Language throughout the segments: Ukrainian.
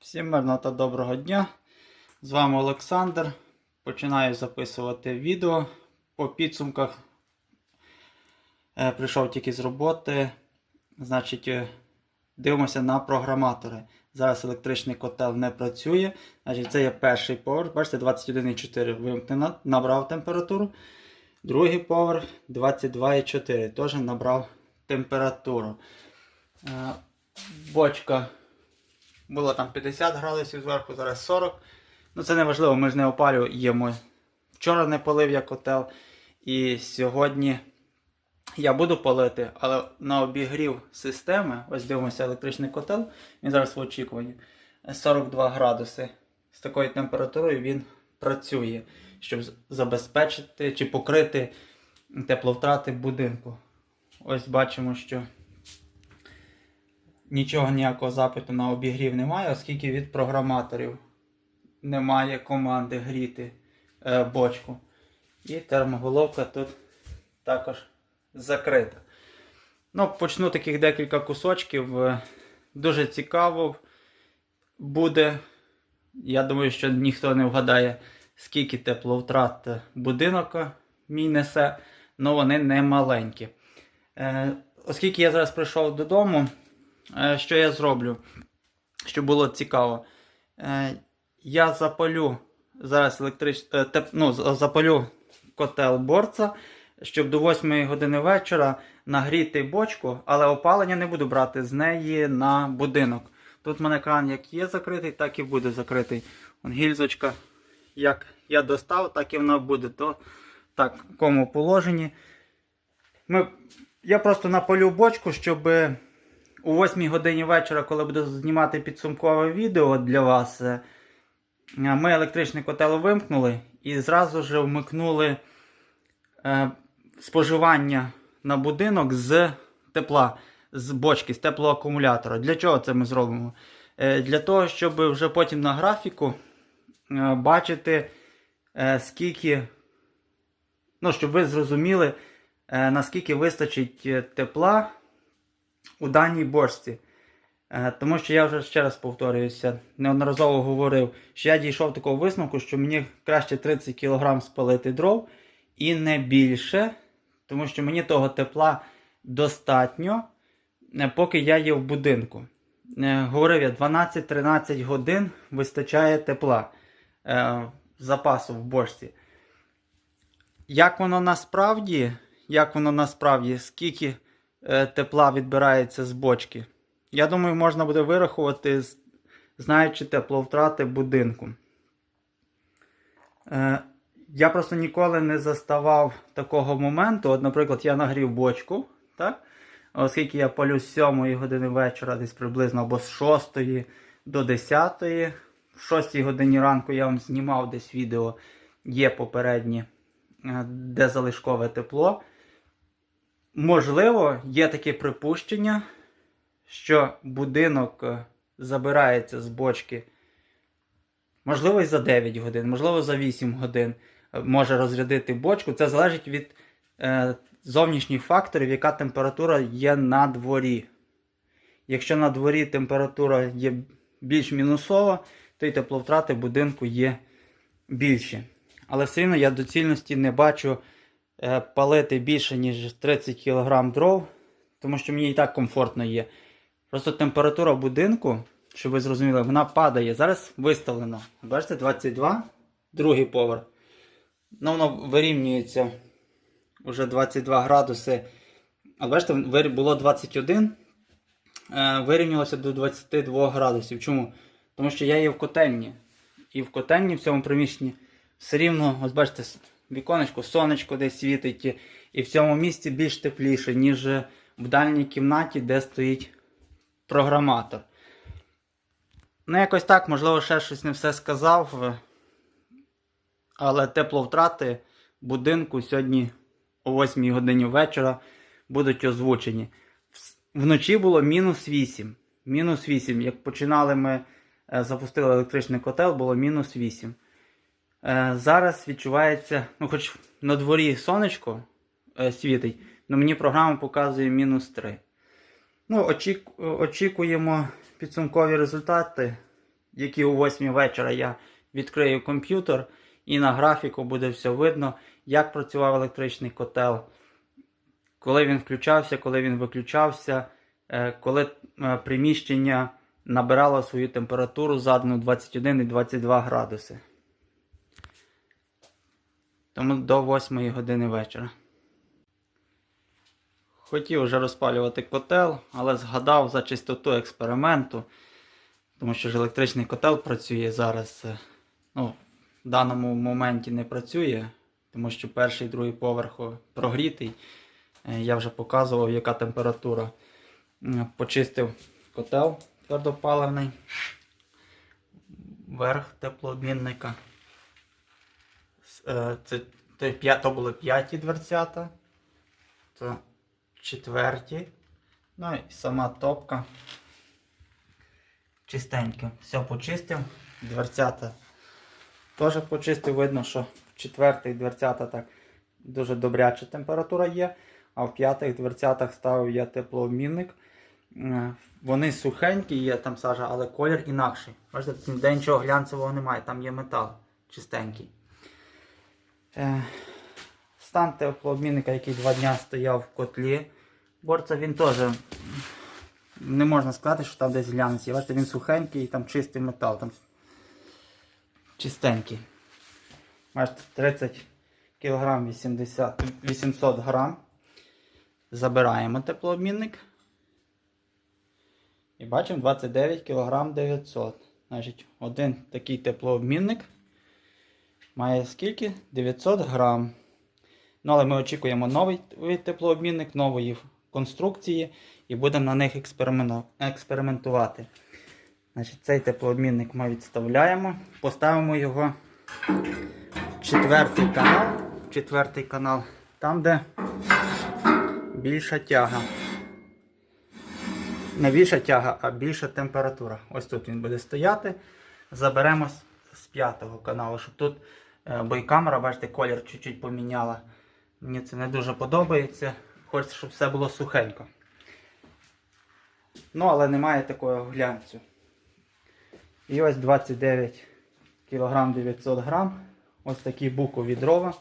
Всім мирного та доброго дня. З вами Олександр. Починаю записувати відео по підсумках. Е, Прийшов тільки з роботи. Значить, е, дивимося на програматори. Зараз електричний котел не працює. Значить, це є перший поверх. Бачите, 21,4 вимкнено, набрав температуру. Другий поверх 22,4 теж набрав температуру. Е, Бочка було там 50 градусів зверху, зараз 40. Ну це не важливо, ми ж не опалюємо. Вчора не полив я котел. І сьогодні я буду палити, але на обігрів системи, ось дивимося електричний котел, він зараз в очікуванні. 42 градуси. З такою температурою він працює, щоб забезпечити чи покрити тепловтрати будинку. Ось бачимо, що нічого ніякого запиту на обігрів немає, оскільки від програматорів немає команди гріти е, бочку. І термоголовка тут також закрита. Ну, почну таких декілька кусочків. Е, Дуже цікаво буде. Я думаю, що ніхто не вгадає, скільки тепловтрат будинок мій несе, але вони не маленькі. Е, Оскільки я зараз прийшов додому, що я зроблю, щоб було цікаво. Е, Я запалю зараз електрич... е, ну, запалю котел борца, щоб до 8 години вечора нагріти бочку, але опалення не буду брати з неї на будинок. Тут в мене кран як є закритий, так і буде закритий. Вон гільзочка, як я достав, так і вона буде. То так, в такому положенні. Ми... Я просто напалю бочку, щоб у 8 годині вечора, коли буду знімати підсумкове відео для вас, е, ми електричний котел вимкнули і зразу ж вмикнули е, споживання на будинок з тепла, з бочки, з теплоакумулятора. Для чого це ми зробимо? Е, Для того, щоб вже потім на графіку бачити, скільки, ну, щоб ви зрозуміли, наскільки вистачить тепла у даній бочці. Е, Тому що я вже ще раз повторююся, неодноразово говорив, що я дійшов до такого висновку, що мені краще 30 кг спалити дров і не більше, тому що мені того тепла достатньо, е, поки я є в будинку. Е, Говорив я, 12-13 годин вистачає тепла е, запасу в бочці. Як воно насправді, як воно насправді, скільки тепла відбирається з бочки? Я думаю, можна буде вирахувати, знаючи тепловтрати будинку. Е, я просто ніколи не заставав такого моменту. От, наприклад, я нагрів бочку, так? оскільки я палю з 7 години вечора, десь приблизно або з 6 до 10. В 6 годині ранку я вам знімав десь відео, є попередні, е, де залишкове тепло. Можливо, є таке припущення, що будинок е, забирається з бочки, можливо, і за 9 годин, можливо, за 8 годин е, може розрядити бочку. Це залежить від е, зовнішніх факторів, яка температура є на дворі. Якщо на дворі температура є більш мінусова, то й тепловтрати будинку є більші. Але все одно я доцільності не бачу палити більше, ніж 30 кг дров, тому що мені і так комфортно є. Просто температура будинку, щоб ви зрозуміли, вона падає. Зараз виставлено. Бачите, 22, другий поверх. Ну, воно вирівнюється вже 22 градуси. А бачите, було 21, е, вирівнялося до 22 градусів. Чому? Тому що я є в котельні. І в котельні в цьому приміщенні все рівно, ось бачите, віконечко, сонечко десь світить. і- в цьому місці більш тепліше, ніж в дальній кімнаті, де стоїть програматор. Ну, якось так, можливо, ще щось не все сказав. Але тепловтрати будинку сьогодні о 8 годині вечора будуть озвучені. Вночі було мінус 8. Мінус 8. Як починали ми е, запустили електричний котел, було мінус 8. Е, Зараз відчувається, ну хоч на дворі сонечко е, світить, але мені програма показує мінус 3. Ну, очік, очікуємо підсумкові результати. які о 8 вечора я відкрию комп'ютер, і на графіку буде все видно, як працював електричний котел, коли він включався, коли він виключався, е, коли приміщення набирало свою температуру задану 21 і 22 градуси. Тому до 8 години вечора. Хотів вже розпалювати котел, але згадав за чистоту експерименту, тому що ж електричний котел працює зараз. е, Ну, в даному моменті не працює, тому що перший і другий поверх прогрітий. Е, Я вже показував, яка температура. Почистив котел твердопаливний, верх теплообмінника. Е, Це, це то були п'яті дверцята, то четверті. Ну і сама топка. Чистеньке. Все почистив. Дверцята теж почистив. Видно, що в четвертих дверцята так дуже добряча температура є. А в п'ятих дверцятах ставив я теплообмінник. Е, Вони сухенькі, є там сажа, але колір інакший. Бачите, ніде нічого глянцевого немає, там є метал чистенький. Е, Стан теплообмінника, який два дня стояв в котлі. Борця він теж не можна сказати, що там десь глянець. Бачите, він сухенький і там чистий метал. Там чистенький. Бачите, 30 кг 80, 800 грам. Забираємо теплообмінник. І бачимо 29 кг 900. Значить, один такий теплообмінник має скільки? 900 грам. Ну, але ми очікуємо новий теплообмінник, нової конструкції і будемо на них експериментувати. Значить, цей теплообмінник ми відставляємо, поставимо його в четвертий канал, четвертий канал, там, де більша тяга. Не більша тяга, а більша температура. Ось тут він буде стояти. Заберемо з п'ятого каналу, щоб тут е, бо і камера, бачите, колір чуть-чуть поміняла. Мені це не дуже подобається. Хочеться, щоб все було сухенько. Ну, але немає такого глянцю. І ось 29 кг 900 грам. Ось такі букові дрова.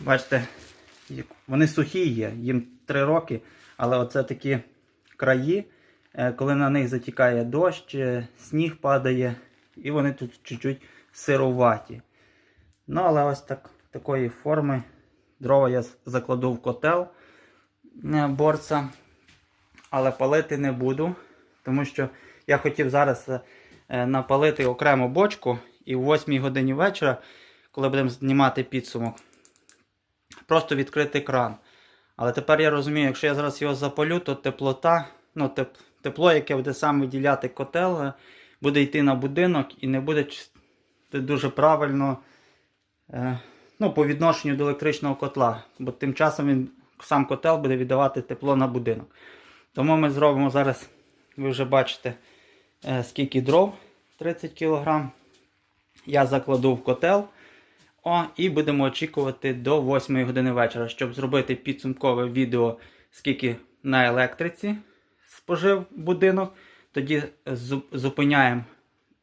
Бачите, вони сухі є, їм 3 роки, але оце такі краї, е, коли на них затікає дощ, е, сніг падає, і вони тут чуть-чуть сироваті. Ну, але ось так, такої форми дрова я закладу в котел е, борца, але палити не буду, тому що я хотів зараз е, напалити окрему бочку і в 8 годині вечора, коли будемо знімати підсумок, просто відкрити кран. Але тепер я розумію, якщо я зараз його запалю, то теплота, ну, тепло, яке буде сам виділяти котел, е, буде йти на будинок і не буде це дуже правильно е, ну, по відношенню до електричного котла. Бо тим часом він сам котел буде віддавати тепло на будинок. Тому ми зробимо зараз, ви вже бачите, е, скільки дров 30 кг. Я закладу в котел. О, і будемо очікувати до 8 години вечора, щоб зробити підсумкове відео, скільки на електриці спожив будинок. Тоді зупиняємо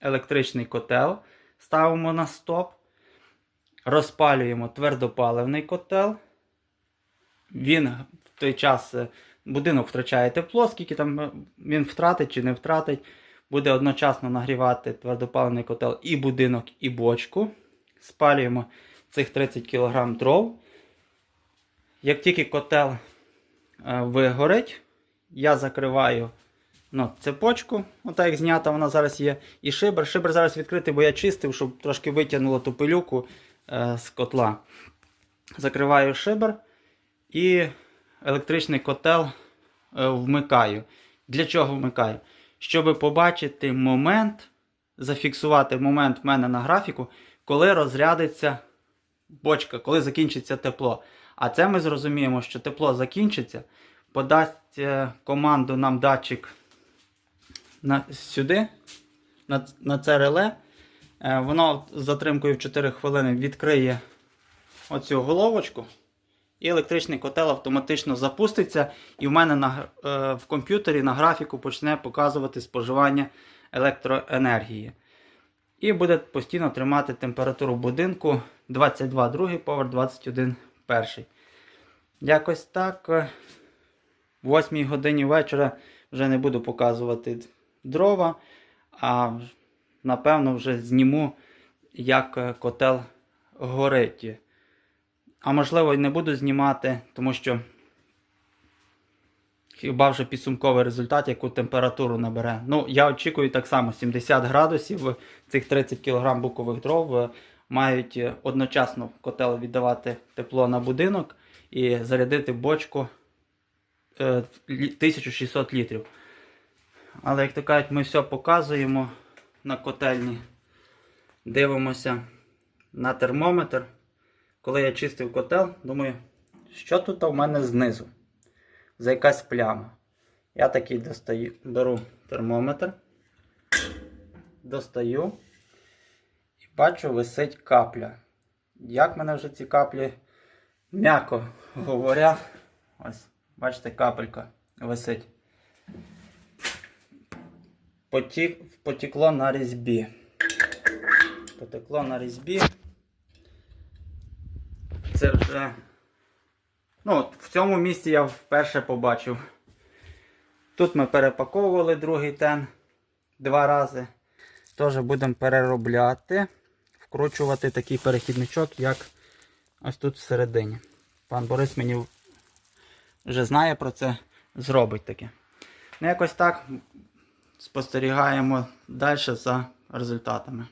електричний котел, ставимо на стоп, розпалюємо твердопаливний котел. Він в той час е, будинок втрачає тепло, скільки там е, він втратить чи не втратить. Буде одночасно нагрівати твердопаливний котел і будинок, і бочку. Спалюємо цих 30 кг дров. Як тільки котел е, вигорить, я закриваю ну, цепочку, отак як знята вона зараз є. І шибер. Шибер зараз відкритий, бо я чистив, щоб трошки витягнуло ту пилюку е, з котла. Закриваю шибер і електричний котел е, вмикаю. Для чого вмикаю? Щоб побачити момент, зафіксувати момент в мене на графіку, коли розрядиться бочка, коли закінчиться тепло. А це ми зрозуміємо, що тепло закінчиться, подасть е, команду нам датчик на, сюди, на, на це реле. Е, Воно з затримкою в 4 хвилини відкриє оцю головочку. і електричний котел автоматично запуститься, і в мене на, е, в комп'ютері на графіку почне показувати споживання електроенергії. І буде постійно тримати температуру будинку 22 другий поверх, 21 перший. Якось так. В 8 годині вечора вже не буду показувати дрова, а напевно вже зніму, як е, котел горить. А можливо, і не буду знімати, тому що хіба вже підсумковий результат, яку температуру набере. Ну, я очікую так само 70 градусів. Цих 30 кг букових дров е, мають е, одночасно котел віддавати тепло на будинок і зарядити бочку е, 1600 літрів. Але, як то кажуть, ми все показуємо на котельні. Дивимося на термометр. Коли я чистив котел, думаю, що тут у мене знизу? За якась пляма. Я такий достаю, беру термометр, достаю і бачу, висить капля. Як мене вже ці каплі, м'яко говоря, ось, бачите, капелька висить. Потік, потекло на різьбі. Потекло на різьбі. Це вже. Ну, в цьому місці я вперше побачив. Тут ми перепаковували другий тен два рази. Теж будемо переробляти, вкручувати такий перехідничок, як ось тут всередині. Пан Борис мені вже знає про це, зробить таке. Ну, якось так спостерігаємо далі за результатами.